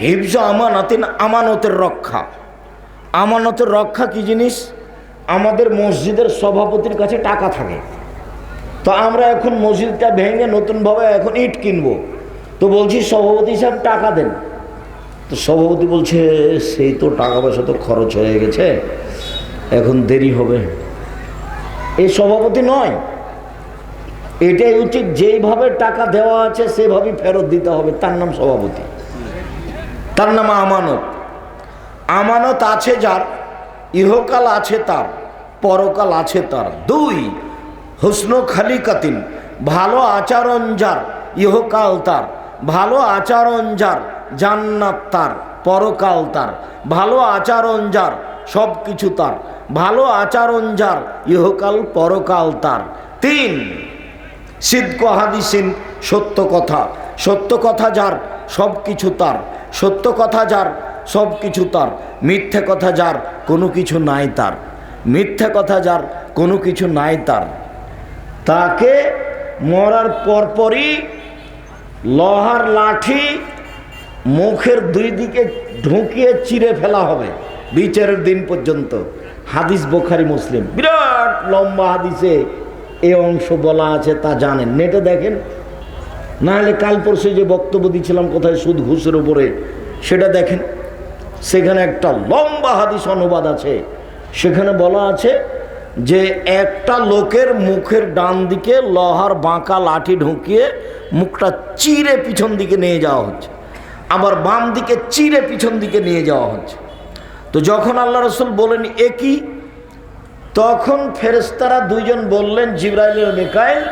হিফজ আমানাতিন আমানতের রক্ষা। আমানতের রক্ষা কি জিনিস? আমাদের মসজিদের সভাপতির কাছে টাকা থাকে। তো আমরা এখন মসজিদটা ভেঙে নতুনভাবে এখন ইট কিনবো। তো বলছি, সভাপতি সাহেব, টাকা দেন। তো সভাপতি বলছে, সেই তো টাকা পয়সা তো খরচ হয়ে গেছে, এখন দেরি হবে। এই সভাপতি নয়। এটাই উচিত, যেইভাবে টাকা দেওয়া আছে, সেভাবেই ফেরত দিতে হবে। তার নাম সভাপতি। তার নাম আমানত। আমানত আছে যার, ইহকাল আছে তার, পরকাল আছে তার। দুই, হুসন খালিকাতিন, ভালো আচরণ যার, ইহকাল তার। ভালো আচরণ যার, জান্নাত তার, পরকাল তার। ভালো আচরণ যার সব কিছু তার। ভালো আচরণ যার, ইহকাল, পরকাল তার। তিন সিদ্ধ হাদিসিন, সত্য কথা। সত্য কথা যার সব কিছু তার। সত্য কথা যার, সব কিছু তার। মিথ্যে কথা যার, কোনো কিছু নাই তার। মিথ্যে কথা যার, কোনো কিছু নাই তার। তাকে মরার পরপরই লোহার লাঠি মুখের দুই দিকে ঢুকিয়ে চিরে ফেলা হবে বিচারের দিন পর্যন্ত। হাদিস বোখারি মুসলিম। বিরাট লম্বা হাদিসে এ অংশ বলা আছে তা জানেন। নেটে দেখেন না হলে কাল পরশু যে বক্তব্য দিচ্ছিলাম কোথায় সুদ ঘুষের উপরে, সেটা দেখেন। সেখানে একটা লম্বা হাদিস অনুবাদ আছে। সেখানে বলা আছে যে, একটা লোকের মুখের ডান দিকে লোহার বাঁকা লাঠি ঢুকিয়ে মুখটা চিরে পিছন দিকে নিয়ে যাওয়া হচ্ছে। আবার বাম দিকে চিরে পিছন দিকে নিয়ে যাওয়া হচ্ছে। তো যখন আল্লাহ রসুল বলেন একই তখন ফেরেস্তারা দুইজন বললেন, জিব্রাইলের মেকাইল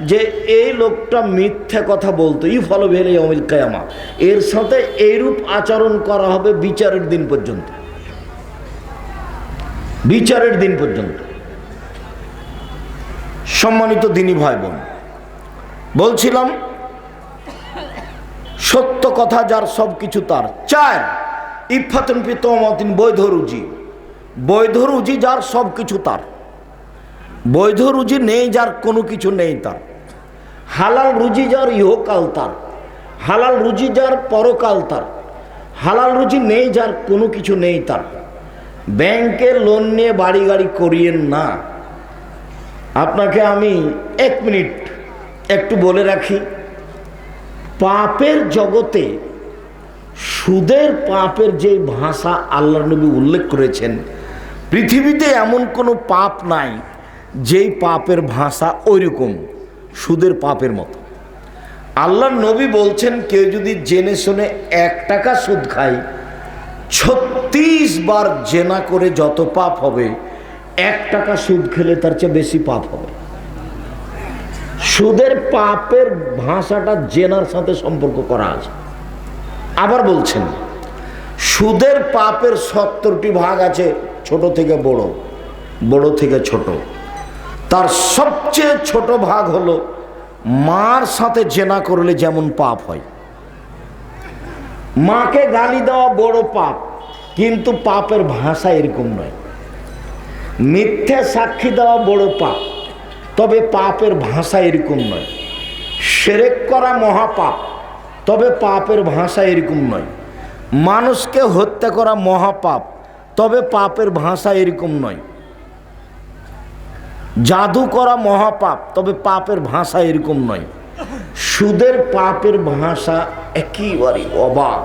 যে এই লোকটা মিথ্যে কথা বলতো, ই ফলো ভেলে অমিল কায়ামা। এর সাথে এইরূপ আচরণ করা হবে বিচারের দিন পর্যন্ত। বিচারের দিন পর্যন্ত। সম্মানিত দিনী ভাই বোন বলছিলাম, সত্য কথা যার সব কিছু তার। চার, ইফাতন পিতমাতিন বৈধ রুজি। বৈধ রুজি যার সব কিছু তার। বৈধ রুজি নেই যার কোনো কিছু নেই তার। হালাল রুজি যার ইহকাল তার, হালাল রুজি যার পরকাল তার, হালাল রুজি নেই যার, কোনো কিছু নেই তার। ব্যাংকে লোন নিয়ে বাড়ি গাড়ি করিয়েন না। আপনাকে আমি এক মিনিট একটু বলে রাখি, পাপের জগতে সুদের পাপের যে ভাষা আল্লাহ নবী উল্লেখ করেছেন, পৃথিবীতে এমন কোনো পাপ নাই যেই পাপের ভাষা ওইরকম। সুদের পাপের মতো। আল্লাহ নবী বলছেন, কেউ যদি জেনে শুনে এক টাকা সুদ খায়, ছত্রিশ বার জেনা করে যত পাপ হবে, এক টাকা সুদ খেলে তার চেয়ে বেশি পাপ হবে। সুদের পাপের ভাষাটা জেনার সাথে সম্পর্ক করা আছে। আবার বলছেন, সুদের পাপের সত্তরটি ভাগ আছে ছোট থেকে বড় বড় থেকে ছোট। তার সবচেয়ে ছোট ভাগ হলো মার সাথে জেনা করলে যেমন পাপ হয়। মাকে গালি দেওয়া বড় পাপ, কিন্তু পাপের ভাষা এরকম নয়। মিথ্যে সাক্ষী দেওয়া বড় পাপ, তবে পাপের ভাষা এরকম নয়। সেরেক করা মহাপাপ, তবে পাপের ভাষা এরকম নয়। মানুষকে হত্যা করা মহাপাপ, তবে পাপের ভাষা এরকম নয়। জাদু করা মহাপাপ, তবে পাপের ভাষা এরকম নয়। সুদের পাপের ভাষা একেবারে অবাক।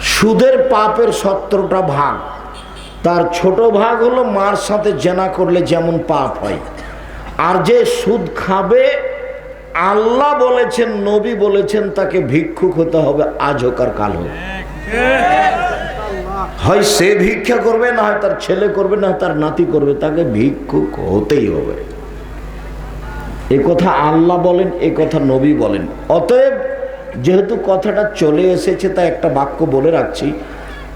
সুদের পাপের সত্তরটা ভাগ। তার ছোট ভাগ হলো মার সাথে জেনা করলে যেমন পাপ হয়। আর যে সুদ খাবে, আল্লাহ বলেছেন, নবী বলেছেন, তাকে ভিক্ষুক হতে হবে আজ হোক আর কাল হোক হয় সে ভিক্ষা করবে, না হয় তার ছেলে করবে, না তার নাতি করবে, তাকে ভিক্ষুক হতেই হবে। এ কথা আল্লাহ বলেন, এ কথা নবী বলেন। অতএব যেহেতু কথাটা চলে এসেছে তা একটা বাক্য বলে রাখছি,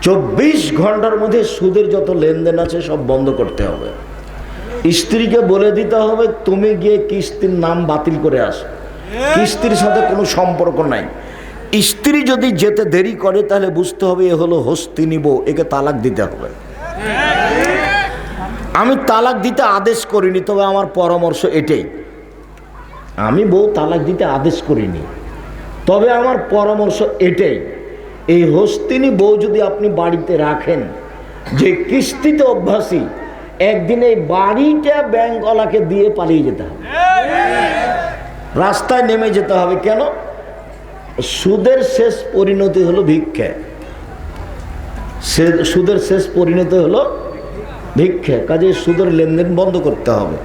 চব্বিশ ঘণ্টার মধ্যে সুদের যত লেনদেন আছে, সব বন্ধ করতে হবে। স্ত্রীকে বলে দিতে হবে, তুমি গিয়ে কিস্তির নাম বাতিল করে আসো। কিস্তির সাথে কোনো সম্পর্ক নাই। স্ত্রী যদি যেতে দেরি করে, তাহলে বুঝতে হবে এ হলো হস্তি নিব, একে তালাক দিতে হবে। আমি তালাক দিতে আদেশ করিনি, তবে আমার পরামর্শ এটাই। আমি বউ তালাক দিতে আদেশ করিনি, তবে আমার পরামর্শ এটাই। এই হস্তিনী বউ যদি আপনি বাড়িতে রাখেন, যে কিস্তিতে অভ্যাসী, একদিন এই বাড়িটা ব্যাংকওয়ালাকে দিয়ে পালিয়ে যেতে হবে। রাস্তায় নেমে যেতে হবে। কেন? সুদের শেষ পরিণতি হলো ভিক্ষা। সুদের শেষ পরিণতি হলো ভিক্ষা। কাজে সুদের লেনদেন বন্ধ করতে হবে।